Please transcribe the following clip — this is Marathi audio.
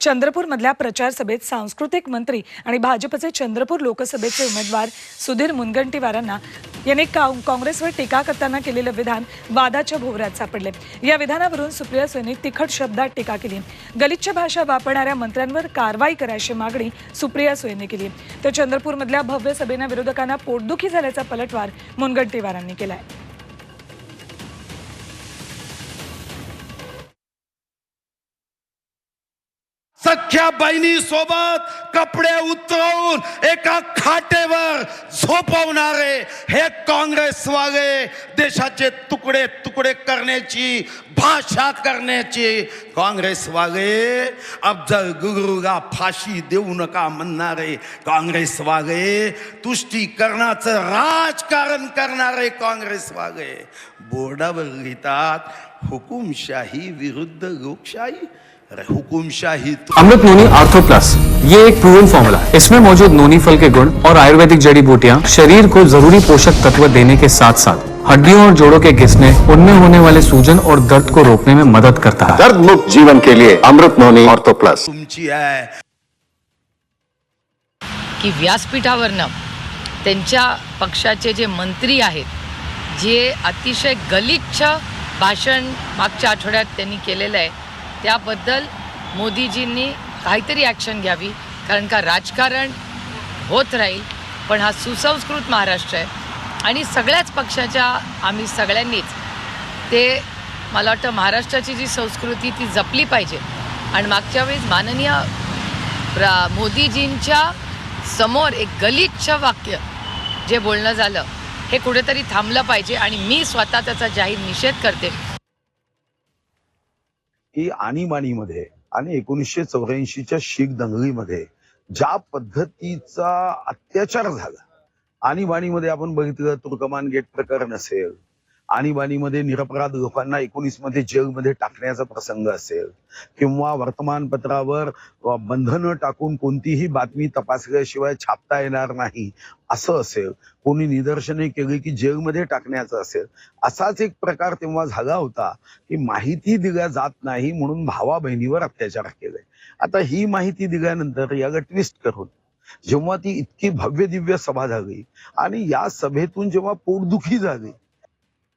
चंद्रपूरमधल्या प्रचार सभेत सांस्कृतिक मंत्री आणि भाजपचे चंद्रपूर लोकसभेचे उमेदवार सुधीर मुनगंटीवारांना यांनी काँग्रेसवर टीका करताना केलेलं विधान वादाच्या भोवऱ्यात सापडले. या विधानावरून सुप्रिया सुळेंनी तिखट शब्दात टीका केली. गलिच्छ भाषा वापरणाऱ्या मंत्र्यांवर कारवाई करायची मागणी सुप्रिया सुळेंनी केली. तर चंद्रपूरमधल्या भव्य सभेनं विरोधकांना पोटदुखी झाल्याचा पलटवार मुनगंटीवारांनी केलाय. सख्या बहिणी सोबत कपडे उतरवून एका खाटेवर झोपवणारे हे काँग्रेस वाले देशाचे तुकडे तुकडे करण्याची भाषा करण्याची काँग्रेसवाले अफजल गुरुला फाशी देऊ नका म्हणणारे काँग्रेस वाले तुष्टीकरणाचं राजकारण करणारे काँग्रेस वागे बोर्डावर लिहितात हुकुमशाही विरुद्ध लोकशाही. हुकुमशाही अमृत नोनी आर्थो प्लस ये एक प्रूवन फॉर्मूला है। इसमें मौजूद नोनी फल के गुण और आयुर्वेदिक जड़ी बूटियां शरीर को जरूरी पोषक तत्व देने के साथ साथ हड्डियों और जोड़ों के घिसने उनमें होने वाले सूजन और दर्द को रोकने में मदद करता है। दर्द मुक्त जीवन के लिए अमृत नोनी ऑर्थो प्लस तुमची आहे। की व्यासपीठावरनं त्यांच्या पक्षाचे जे मंत्री आहेत जे अतिशय गलिच्छ भाषण मागच्या आठवड्यात त्यांनी केलेलं आहे त्याबद्दल मोदीजींनी काहीतरी ॲक्शन घ्यावी कारण का राजकारण होत राहील पण हा सुसंस्कृत महाराष्ट्र आहे. आणि सगळ्याच पक्षाच्या आम्ही सगळ्यांनीच ते मला वाटतं महाराष्ट्राची जी संस्कृती ती जपली पाहिजे. आणि मागच्या वेळेस माननीय प्रा मोदीजींच्या समोर एक गलिच्छ वाक्य जे बोलणं झालं हे कुठेतरी थांबलं पाहिजे. आणि मी स्वतः त्याचा जाहीर निषेध करते. की आणीबाणीमध्ये आणि एकोणीसशे चौऱ्याऐंशीच्या शीख दंगलीमध्ये ज्या पद्धतीचा अत्याचार झाला आणीबाणीमध्ये आपण बघितलं तुर्कमान गेट प्रकरण असेल आणीबाणीमध्ये निरपराध लोकांना एकोणीसमध्ये जेलमध्ये टाकण्याचा प्रसंग असेल. किंवा वर्तमानपत्रावर बंधनं टाकून कोणतीही बातमी तपासल्याशिवाय छापता येणार नाही असं असेल. कोणी निदर्शने केली की जेलमध्ये टाकण्याचं असेल. असाच एक प्रकार तेव्हा झाला होता की माहिती दिल्या जात नाही म्हणून भावा बहिणीवर अत्याचार केले. आता ही माहिती दिल्यानंतर याला ट्विस्ट करून जेव्हा ती इतकी भव्य दिव्य सभा झाली आणि या सभेतून जेव्हा पोटदुखी झाली